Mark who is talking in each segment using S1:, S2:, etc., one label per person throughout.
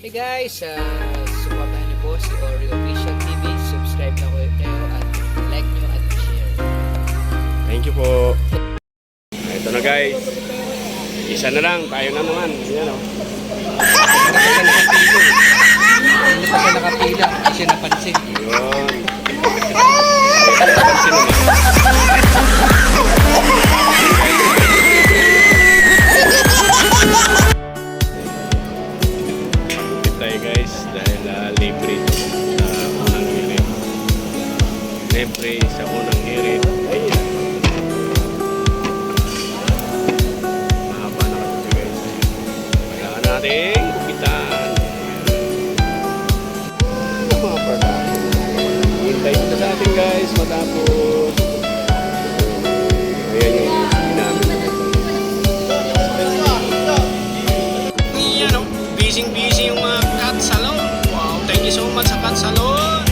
S1: Hey guys, uh, supportahan niyo po si Oreo Official TV. Subscribe na kayo at like niyo at share.
S2: Thank you po. Ito na guys. Isa na lang. Tayo na naman. Yan o.
S1: Hindi pa siya nakapila, hindi siya napansin.
S2: Yun. Guys dahil uh, libre sa unang hirit. Libre sa unang hirit. Ayan. Mahaba na kasi guys. Kailangan nating kupitan. Ano mga product? Hintay mo sa atin guys matapos. Much sa salon.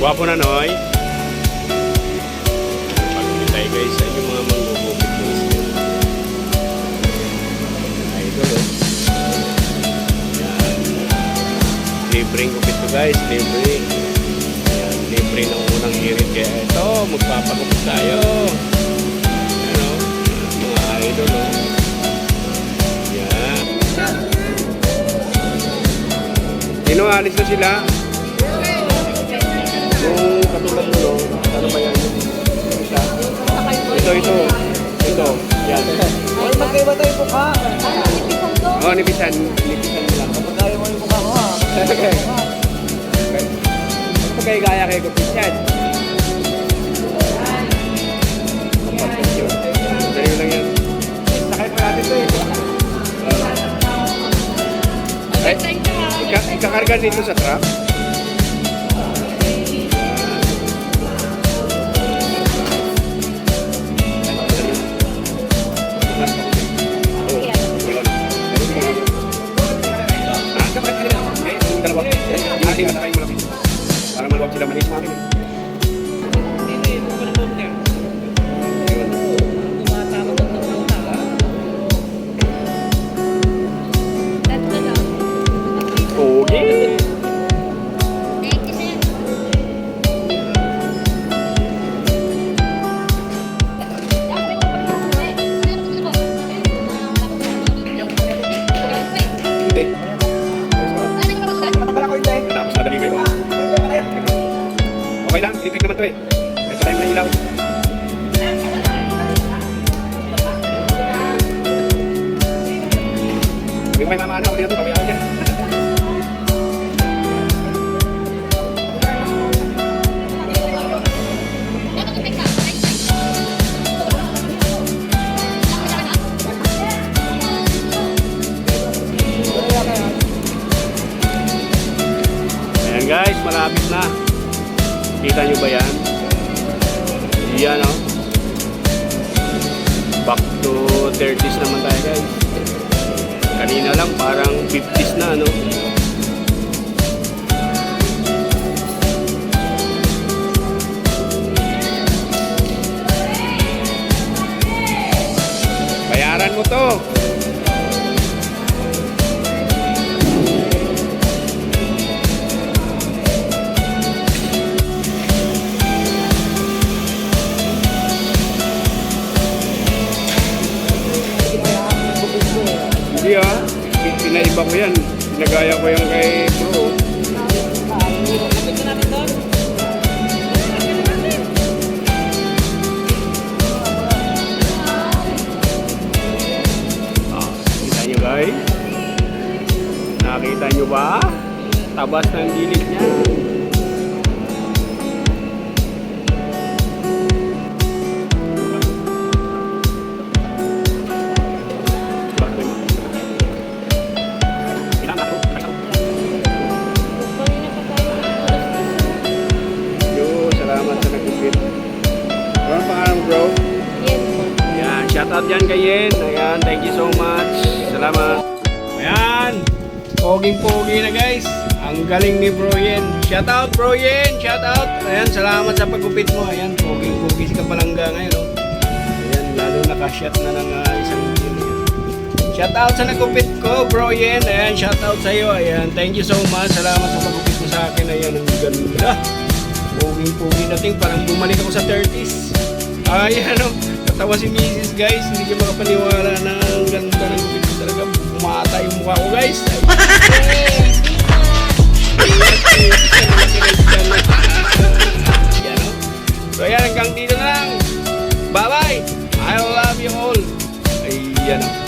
S2: Gwapo na noy. Pagkitay guys sa inyong mga manggugupit mo Idol oh. Libreng gupit to guys, libre. Yan, libre ng unang hirit kaya ito, magpapagupit tayo. Ano, mga idol oh. Alis na sila? Yung katulad mo, no? ano ba yan? Ito, ito. Ito. Yan.
S1: Ay, magkaiba tayo mukha.
S2: Oh, nipisan. Nipisan mo lang.
S1: Kapag ayaw mo yung mukha ko ha.
S2: Okay. Pagkay gaya kay Kupit ikakarga dito sa truck? Para maluwag sila malis namin. To eh. May time na ilaw. Ko may mamana ako dito, pabayaan. Ayan guys, malapit na. Kita nyo ba yan? Yan oh. Back to 30s naman tayo guys. Kanina lang parang 50s na ano. Bayaran mo to. Pi- Pinaiba ko yan. Pinagaya ko yan kay bro. Ah, kita nyo guys? Nakita nyo ba? Tabas ng dilig niya. Out yan kay Yen. Ayan, thank you so much. Salamat. Ayan, poging-pogi na guys. Ang galing ni Bro Yen. Shout out Bro Yen, shout out. Ayan, salamat sa pagupit mo. Ayan, poging-pogi si Kapalangga ngayon. Oh. Ayan, lalo nakashot na ng ah, isang kilo. Shout out sa nagupit ko, bro Yen. Ayan, shout out sa iyo. Ayan, thank you so much. Salamat sa pagupit mo sa akin. Ayan, ang ganda. Puging-pugi natin, parang bumalik ako sa 30s. Ayan, oh. Natawa si Mrs. guys. Hindi niya makapaniwala na ang ganda ng gupit ko talaga. Bumata yung mukha ko, guys. So, ayan, hanggang dito na lang. Bye-bye. I love you all. Ayan, oh.